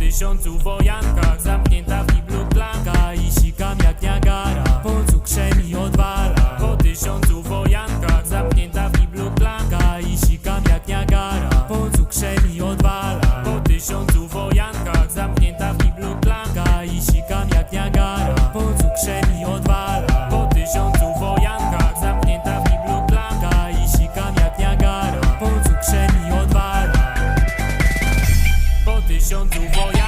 tysiącu wojankach Zamknięta w nim blanka i sikam jak Niagara. Po cukrzem i odwala Po tysiącu wojankach. passion, nous voyons.